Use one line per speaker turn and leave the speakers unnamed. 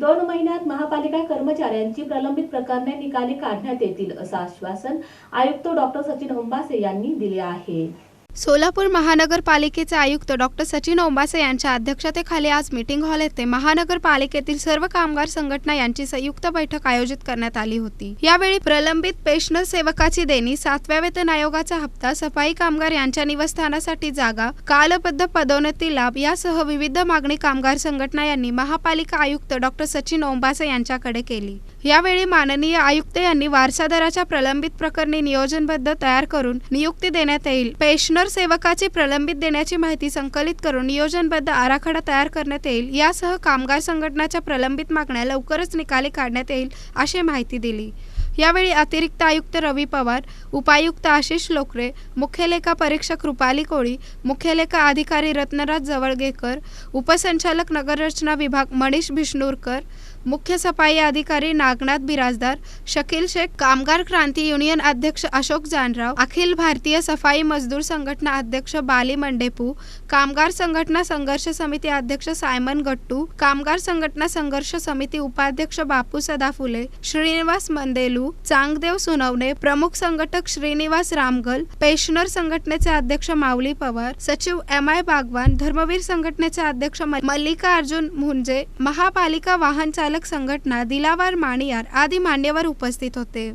दोन महिन्यात महापालिका कर्मचाऱ्यांची प्रलंबित प्रकरणे निकाली काढण्यात येतील असं आश्वासन आयुक्त डॉक्टर सचिन होंबासे यांनी दिले आहे.
सोलापूर महानगरपालिकेचे आयुक्त डॉक्टर सचिन ओंबासे यांच्या अध्यक्षतेखाली आज मीटिंग हॉल येथे महानगरपालिकेतील सर्व कामगार संघटना यांची संयुक्त बैठक आयोजित करण्यात आली होती. यावेळी प्रलंबित पेन्शनर सेवकाची देणी सातव्या वेतन आयोगाचा हप्ता सफाई कामगार यांच्या निवासस्थानासाठी जागा कालबद्ध पदोन्नती लाभ यासह विविध मागणी कामगार संघटना यांनी महापालिका आयुक्त डॉक्टर सचिन ओंबासे यांच्याकडे केली. यावेळी माननीय आयुक्त यांनी वारसादाराच्या प्रलंबित प्रकरणी नियोजनबद्ध तयार करून नियुक्ती देण्यात येईल. पेशनर सेवकाची प्रलंबित देण्याची माहिती संकलित करून नियोजनबद्ध आराखडा तयार करण्यात येईल. यासह कामगार संघटनाच्या प्रलंबित मागण्या लवकरच निकाली काढण्यात येईल अशी माहिती दिली. यावेळी अतिरिक्त आयुक्त रवी पवार उपायुक्त आशिष लोकरे मुख्यलेखा परीक्षक रुपाली कोळी मुख्यलेखा अधिकारी रत्नराज जवळगेकर उपसंचालक नगररचना विभाग मनीष भिष्णूरकर मुख्य सफाई अधिकारी नागनाथ बिराजदार शकील शेख कामगार क्रांती युनियन अध्यक्ष अशोक जानराव अखिल भारतीय सफाई मजदूर संघटना अध्यक्ष बाली मंडेपू कामगार संघटना संघर्ष समिती अध्यक्ष सायमन गट्टू कामगार संघटना संघर्ष समिती उपाध्यक्ष बापू सदाफुले श्रीनिवास मंदेलू चांगदेव सुनवणे प्रमुख संघटक श्रीनिवास रामगल पेशनर संघटनेचे अध्यक्ष माऊली पवार सचिव एम आय बागवान धर्मवीर संघटनेचे अध्यक्ष म- मल्लिका अर्जुन मुंजे महापालिका वाहन चालक संघटना दिलावार माणियार आदी मान्यवर उपस्थित होते.